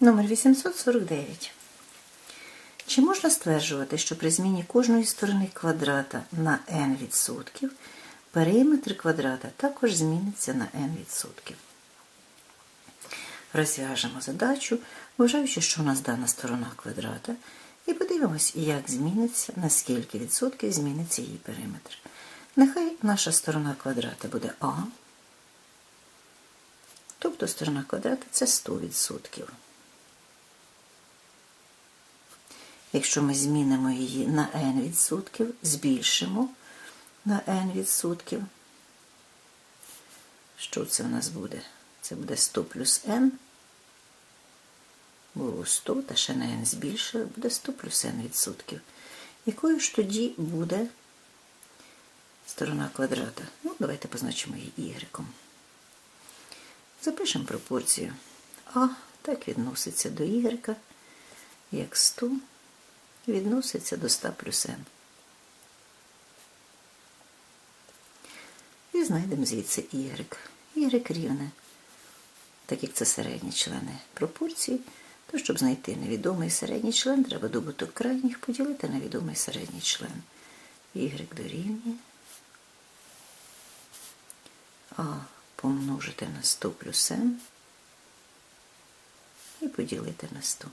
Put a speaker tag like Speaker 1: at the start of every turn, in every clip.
Speaker 1: Номер 849. Чи можна стверджувати, що при зміні кожної сторони квадрата на n відсотків периметр квадрата також зміниться на n відсотків? Розв'яжемо задачу, вважаючи, що у нас дана сторона квадрата, і подивимось, як зміниться, на скільки відсотків зміниться її периметр. Нехай наша сторона квадрата буде А, тобто сторона квадрата це 100%. Якщо ми змінимо її на n відсотків, збільшимо на n відсотків, що це у нас буде? Це буде 100 плюс n. Було 100, та ще на n збільшили, буде 100 плюс n відсотків. Якою ж тоді буде сторона квадрата? Ну, давайте позначимо її y. Запишемо пропорцію. А так відноситься до y, як 100 відноситься до 100 плюс n. І знайдемо звідси y. y рівне. Так як це середні члени пропорції, то щоб знайти невідомий середній член, треба добуток крайніх поділити на відомий середній член. y дорівнює а помножити на 100 плюс n і поділити на 100.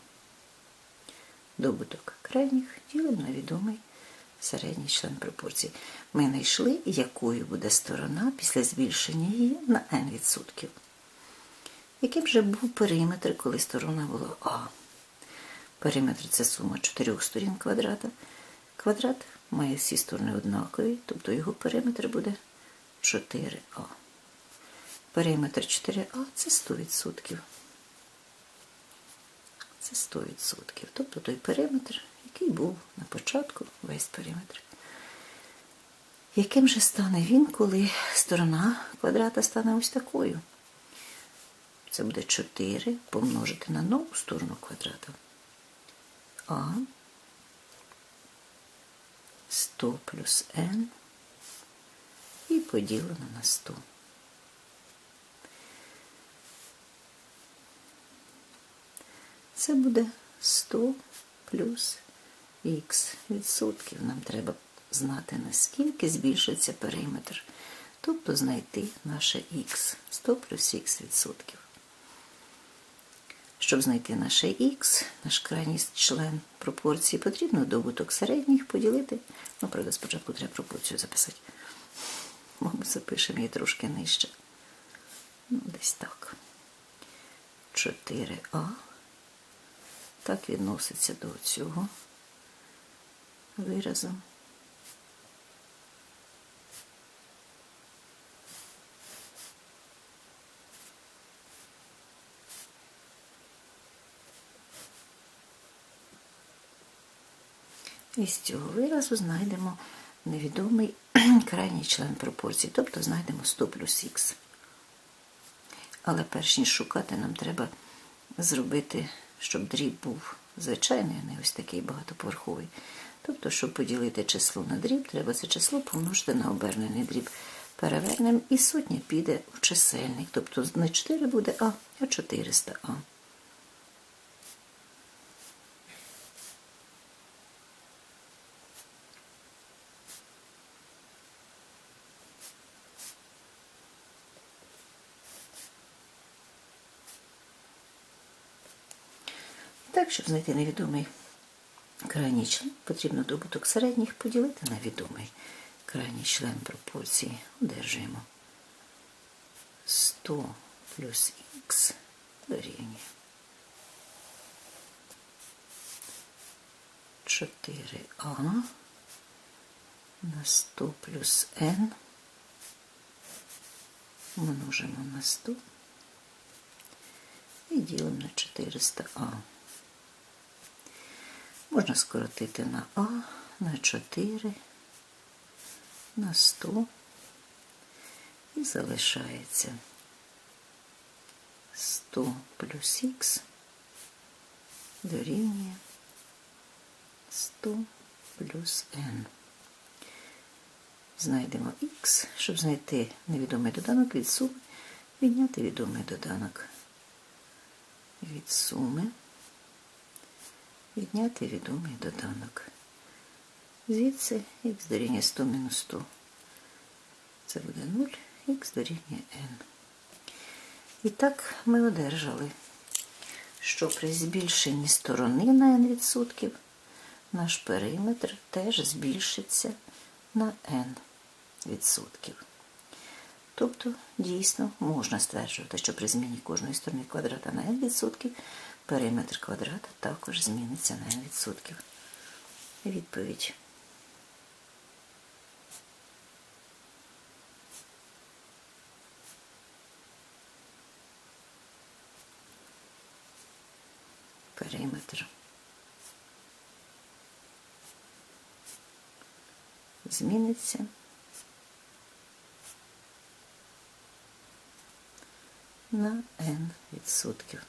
Speaker 1: Добуток крайніх ділимо на відомий середній член пропорції. Ми знайшли, якою буде сторона після збільшення її на n відсотків. Яким же був периметр, коли сторона була А? Периметр це сума чотирьох сторін квадрата. Квадрат має всі сторони однакові, тобто його периметр буде 4А. Периметр 4А це 100%. Це 100%. Тобто той периметр, який був на початку весь периметр. Яким же стане він, коли сторона квадрата стане ось такою? Це буде 4 помножити на нову сторону квадрата. А 100 плюс n і поділено на 100. Це буде 100 плюс х відсотків. Нам треба знати, наскільки збільшиться периметр. Тобто знайти наше х 100 плюс х відсотків. Щоб знайти наше х, наш крайній член пропорції, потрібно добуток середніх поділити. Ну, правда, спочатку треба пропорцію записати. Мабуть, запишемо її трошки нижче. Ну, десь так. 4а. Так відноситься до цього виразу. І з цього виразу знайдемо невідомий крайній член пропорції, тобто знайдемо 100 плюс х. Але перш ніж шукати, нам треба зробити, щоб дріб був звичайний, а не ось такий багатоповерховий. Тобто, щоб поділити число на дріб, треба це число помножити на обернений дріб. Перевернемо і сотня піде в чисельник. Тобто не 4 буде А, а 400А. Так, щоб знайти невідомий крайній член, потрібно добуток середніх поділити на відомий крайній член пропорції. Одержуємо 100 плюс х дорівнює 4а на 100 плюс n множимо на 100 і ділимо на 400а. Можна скоротити на А, на 4, на 100 і залишається 100 плюс х дорівнює 100 плюс n. Знайдемо х, щоб знайти невідомий доданок від суми, відняти відомий доданок від суми відняти відомий доданок. Звідси х дорівнює 100 мінус 100. Це буде 0, х дорівнює n. І так ми одержали, що при збільшенні сторони на n відсотків наш периметр теж збільшиться на n відсотків. Тобто, дійсно, можна стверджувати, що при зміні кожної сторони квадрата на n відсотків периметр квадрата також зміниться на n відсотків. Відповідь. Периметр. Зміниться на n відсотків.